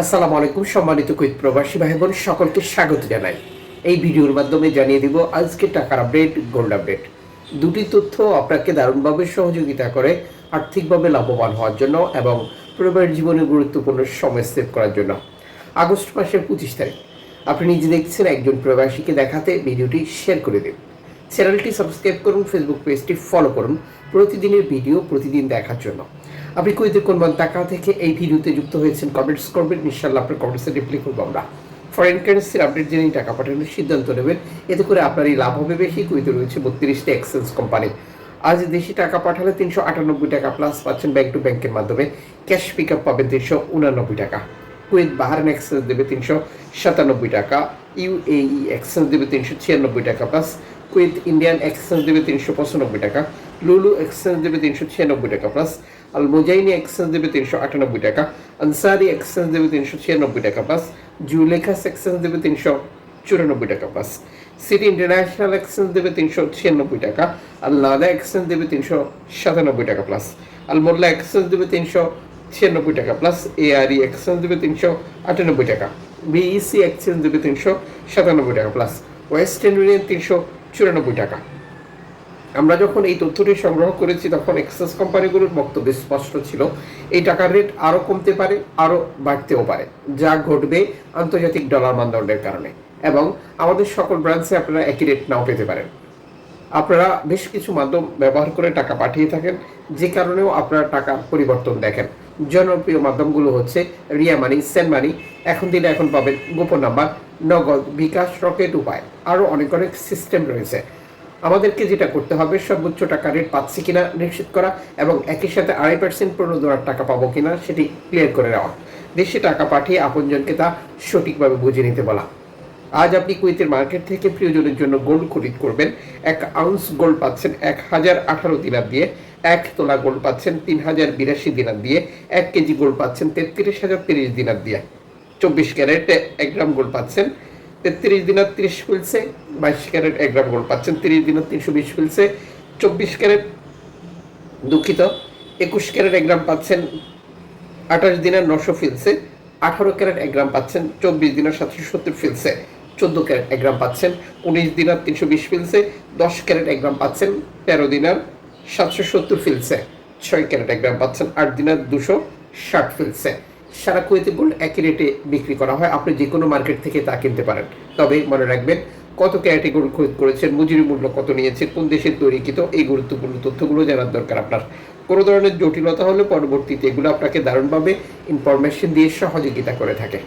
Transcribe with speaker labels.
Speaker 1: আসসালামু আলাইকুম, সম্মানিত কুইত প্রবাসী ভাই বোন সকলকে স্বাগত জানাই। এই ভিডিওর মাধ্যমে জানিয়ে দিব আজকে টাকার আপডেট, গোল্ড আপডেট। দুটি তথ্য আপনাকে দারুণভাবে সহযোগিতা করে, আর্থিকভাবে লাভবান হওয়ার জন্য এবং পরিবারের জীবনে গুরুত্বপূর্ণ সময় সেভ করার জন্য। আগস্ট মাসের পঁচিশ তারিখ। আপনি নিজে দেখছেন একজন প্রবাসীকে দেখাতে ভিডিওটি শেয়ার করে দিন। চ্যানেলটি সাবস্ক্রাইব করুন ফেসবুক পেজটি ফলো করুন। প্রতিদিনের ভিডিও, প্রতিদিন দেখার জন্য। আপনি কুইতে কোন টাকা থেকে এই ভিডিওতে যুক্ত হয়েছেন কমেন্টস করবেন ইনশাল্লাহ আপনার কমেন্টসে রিপ্লাই করব আমরা। ফরেন কারেন্সির আপডেট জেনে টাকা পাঠানোর সিদ্ধান্ত নেবেন। এতে করে আপনারই লাভ হবে বেশি। কুইতে রয়েছে বত্রিশটি এক্সচেঞ্জ কোম্পানি আজ দেশি টাকা পাঠালে তিনশো আটানব্বই টাকা প্লাস পাচ্ছেন ব্যাংক টু ব্যাংকের মাধ্যমে। ক্যাশ পিক আপ পাবেন তিনশো উনানব্বই টাকা। কুয়েত বাহারান এক্সচেঞ্জ দেবে তিনশো সাতানব্বই টাকা ইউএই এক্সচেঞ্জ দেবে তিনশো ছিয়ানব্বই টাকা প্লাস কুয়েত ইন্ডিয়ান এক্সচেঞ্জ দেবে তিনশো পঁচানব্বই টাকা লুলু এক্সচেঞ্জ দেবে তিনশো ছিয়ানব্বই টাকা প্লাস আল মোজাইনি এক্সচেঞ্জ দেবে তিনশো আটানব্বই টাকা আনসারি এক্সচেঞ্জ দেবে তিনশো ছিয়ানব্বই টাকা প্লাস জুলেখাস এক্সচেঞ্জ দেবে তিনশো চুরানব্বই টাকা প্লাস সিটি ইন্টারন্যাশনাল এক্সচেঞ্জ দেবে তিনশো ছিয়ানব্বই টাকা আল লাদা এক্সচেঞ্জ দেবে তিনশো সাতানব্বই টাকা প্লাস আল মোল্লা এক্সচেঞ্জ দেবে তিনশো ছিয়ানব্বই টাকা প্লাস এআরই এক্সচেঞ্জ দেবে তিনশো আটানব্বই টাকা বিইসি এক্সচেঞ্জ দেবে তিনশো সাতানব্বই টাকা প্লাস ওয়েস্টার্ন ইউনিয়ন তিনশো চুরানব্বই টাকা। আমরা যখন এই তথ্যটি সংগ্রহ করেছি, তখন এক্সেস কোম্পানিগুলোর বক্তব্য স্পষ্ট ছিল। এই টাকার রেট আরও কমতে পারে আরও বাড়তেও পারে, যা ঘটবে আন্তর্জাতিক ডলার মানদণ্ডের কারণে। এবং আমাদের সকল ব্রাঞ্চে আপনারা একই রেট নাও পেতে পারেন। আপনারা বেশ কিছু মাধ্যম ব্যবহার করে টাকা পাঠিয়ে থাকেন, যে কারণেও আপনারা টাকা পরিবর্তন দেখেন। জনপ্রিয় মাধ্যমগুলো হচ্ছে রিয়া মানি, সেন মানি, এখন দিলে এখন পাবেন গোপন নাম্বার, নগদ বিকাশ, রকেট উপায়, আরও অনেক অনেক সিস্টেম রয়েছে। আমাদেরকে যেটা করতে হবে, সর্বোচ্চ টাকা রেট পাচ্ছি কিনা নিশ্চিত করা এবং একই সাথে আড়াই পার্সেন্ট প্রণোদনার টাকা পাবো কিনা সেটি ক্লিয়ার করে নেওয়া। দেশে টাকা পাঠিয়ে আপনজনকে তা সঠিকভাবে বুঝে নিতে বলা। আজ আপনি কুয়েতের মার্কেট থেকে প্রিয়জনের জন্য গোল্ড খরিদ করবেন। এক আউন্স গোল্ড পাচ্ছেন এক হাজার আঠারো দিনার দিয়ে। এক তোলা গোল্ড পাচ্ছেন তিন হাজার বিরাশি দিনার দিয়ে। এক কেজি গোল্ড পাচ্ছেন তেত্রিশ হাজার তিরিশ দিনার দিয়ে। চব্বিশ ক্যারেট এক গ্রাম গোল্ড পাচ্ছেন তেত্রিশ দিনার তিরিশ ফিলসে বাইশ ক্যারেট এক গ্রাম গোল্ড পাচ্ছেন তিরিশ দিনার তিনশো বিশ ফিলসে চব্বিশ ক্যারেট দুঃখিত, একুশ ক্যারেট এক গ্রাম পাচ্ছেন আঠাশ দিনের নশো ফিলসে আঠারো ক্যারেট এক গ্রাম পাচ্ছেন চব্বিশ দিনের সাতশো সত্তর ফিলসে চোদ্দ ক্যারেট এক গ্রাম পাচ্ছেন, উনিশ দিনার তিনশো বিশ ফিলসে দশ ক্যারেট এক গ্রাম পাচ্ছেন, তেরো দিনার সাতশো সত্তর ফিলসে ছয় ক্যারেট এক গ্রাম পাচ্ছেন, আট দিনার দুশো ষাট ফিলসে। সারা কুয়েতে গোল্ড একই রেটে বিক্রি করা হয়। আপনি যে কোনো মার্কেট থেকে তা কিনতে পারেন। তবে মনে রাখবেন, কত ক্যারেটে গোল্ড খরিদ করেছেন, মজুরি মূল্য কত নিয়েছেন, কোন দেশের তৈরিকৃত এই গুরুত্বপূর্ণ তথ্যগুলো জানার দরকার আপনার। কোনো ধরনের জটিলতা হলে পরবর্তীতে এগুলো আপনাকে দারুণভাবে ইনফরমেশন দিয়ে সহযোগিতা করে থাকে।